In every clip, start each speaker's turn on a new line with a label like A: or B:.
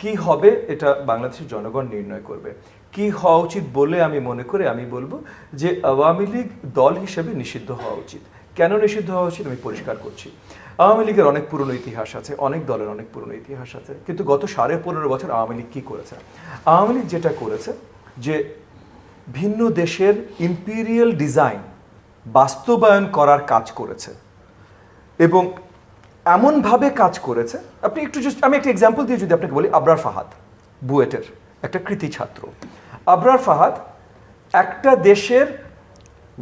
A: কি হবে এটা বাংলাদেশের জনগণ নির্ণয় করবে। কি হওয়া উচিত বলে আমি মনে করে আমি বলব যে আওয়ামী লীগ দল হিসেবে নিষিদ্ধ হওয়া উচিত। কেন নিষিদ্ধ হওয়া উচিত আমি পরিষ্কার করছি। আওয়ামী লীগের অনেক পুরনো ইতিহাস আছে, অনেক দলের অনেক পুরনো ইতিহাস আছে, কিন্তু গত সাড়ে পনেরো বছর আওয়ামী লীগ কী করেছে? আওয়ামী লীগ যেটা করেছে যে ভিন্ন দেশের ইম্পিরিয়াল ডিজাইন বাস্তবায়ন করার কাজ করেছে এবং এমনভাবে কাজ করেছে, আপনি একটু জাস্ট আমি একটা এক্সাম্পল দিয়ে যদি আপনাকে বলি, আবরার ফাহাদ, বুয়েটের একটা কৃতি ছাত্র। আবরার ফাহাদ একটা দেশের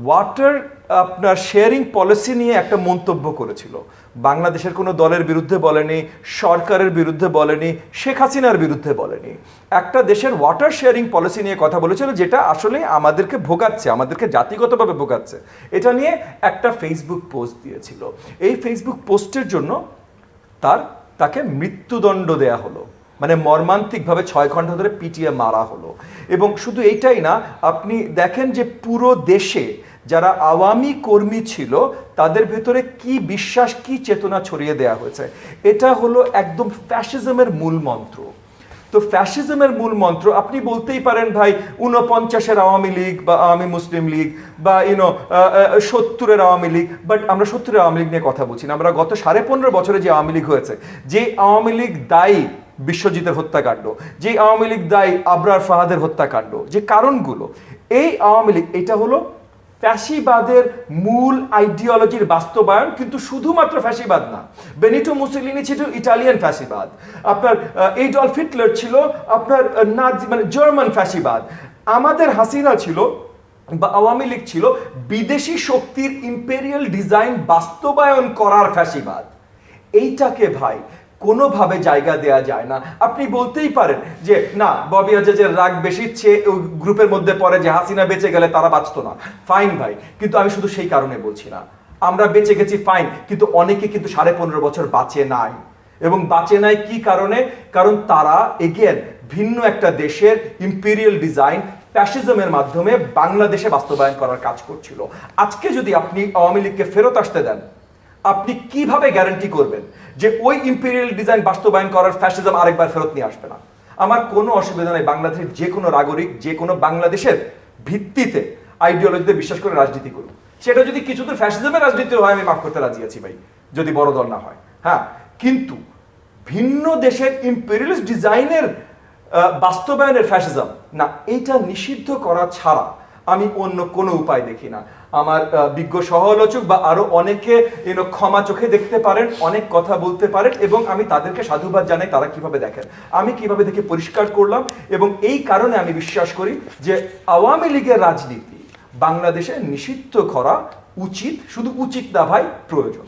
A: ওয়াটার আপনার শেয়ারিং পলিসি নিয়ে একটা মন্তব্য করেছিল। বাংলাদেশের কোনো দলের বিরুদ্ধে বলেনি, সরকারের বিরুদ্ধে বলেনি, শেখ হাসিনার বিরুদ্ধে বলেনি। একটা দেশের ওয়াটার শেয়ারিং পলিসি নিয়ে কথা বলেছিল যেটা আসলে আমাদেরকে ভোগাচ্ছে, আমাদেরকে জাতিগতভাবে ভোগাচ্ছে। এটা নিয়ে একটা ফেসবুক পোস্ট দিয়েছিল। এই ফেসবুক পোস্টের জন্য তার, তাকে মৃত্যুদণ্ড দেয়া হলো। মানে মর্মান্তিকভাবে ছয় ঘণ্টা ধরে পিটিয়ে মারা হলো। এবং শুধু এইটাই না, আপনি দেখেন যে পুরো দেশে যারা আওয়ামী কর্মী ছিল, তাদের ভেতরে কি বিশ্বাস, কি চেতনা ছড়িয়ে দেওয়া হয়েছে? এটা হলো একদম ফ্যাসিজমের মূল মন্ত্র। তো ফ্যাসিজমের মূল মন্ত্র, আপনি বলতেই পারেন ভাই উনপঞ্চাশের আওয়ামী লীগ বা আওয়ামী মুসলিম লীগ বা ইউনো সত্তরের আওয়ামী লীগ বাট আমরা সত্তরের আওয়ামী লীগ নিয়ে কথা বলছি না। আমরা গত সাড়ে পনেরো বছরে যে আওয়ামী লীগ হয়েছে, যে আওয়ামী লীগ দায়ী বিশ্বজিতের হত্যাকাণ্ড, যে আওয়ামী লীগ দায়ী আবরার ফাহাদের হত্যাকাণ্ড, যে কারণগুলো, এই আওয়ামী লীগ, এটা হলো ফ্যাসিবাদের মূল আইডিওলজির বাস্তবায়ন কিন্তু শুধুমাত্র ফ্যাসিবাদ না। বেনিটো মুসলিনি ছিল ইটালিয়ান ফ্যাসিবাদ। আপনার এইডলফ হিটলার ছিল আপনার নাজি মানে জার্মান ফ্যাসিবাদ। আমাদের হাসিনা ছিল বা আওয়ামী লীগ ছিল বিদেশি শক্তির ইম্পেরিয়াল ডিজাইন বাস্তবায়ন করার ফ্যাসিবাদ। এইটাকে ভাই কোনোভাবে জায়গা দেয়া যায় না। আপনি বলতেই পারেন যে, না, ববি আজাজের রাগ বেশি ওই গ্রুপের মধ্যে পড়ে যে হাসিনা বেঁচে গেলে তারা বাঁচতো না। ফাইন ভাই, কিন্তু আমি শুধু সেই কারণে বলছি না। আমরা বেঁচে গেছি ফাইন কিন্তু অনেকে কিন্তু সাড়ে পনেরো বছর বাঁচে নাই। এবং বাঁচে নাই কি কারণে? কারণ তারা এগেন ভিন্ন একটা দেশের ইম্পেরিয়াল ডিজাইন ফ্যাসিজমের মাধ্যমে বাংলাদেশে বাস্তবায়ন করার কাজ করছিল। আজকে যদি আপনি আওয়ামী লীগকে ফেরত আসতে দেন, আপনি কীভাবে গ্যারান্টি করবেন? যে ওই ইম্পেরিয়াল ডিজাইন বাস্তবায়ন করার ফ্যাসিজম আরেকবার ফেরত নিয়ে আসবে না। আমার কোনো অসুবিধা নেই বাংলাদেশের যে কোনো নাগরিক, যে কোনো বাংলাদেশের ভিত্তিতে আইডিওলজিতে বিশ্বাস করে রাজনীতি করুক। সেটা যদি কিছুদূর ফ্যাসিজমের রাজনীতি হয়, আমি মাফ করতে রাজি আছি ভাই, যদি বড় দল না হয়। হ্যাঁ কিন্তু ভিন্ন দেশের ইম্পেরিয়ালিস্ট ডিজাইনের বাস্তবায়নের ফ্যাসিজম না, এইটা নিষিদ্ধ করা ছাড়া আমি অন্য কোনো উপায় দেখি না। আমার বিজ্ঞ সহলোচক বা আরও অনেকে এনো ক্ষমা চোখে দেখতে পারেন, অনেক কথা বলতে পারেন এবং আমি তাদেরকে সাধুবাদ জানাই তারা কীভাবে দেখেন। আমি কীভাবে দেখে পরিষ্কার করলাম এবং এই কারণে আমি বিশ্বাস করি যে আওয়ামী লীগের রাজনীতি বাংলাদেশে নিষিদ্ধ করা উচিত, শুধু উচিত না ভাই, প্রয়োজন।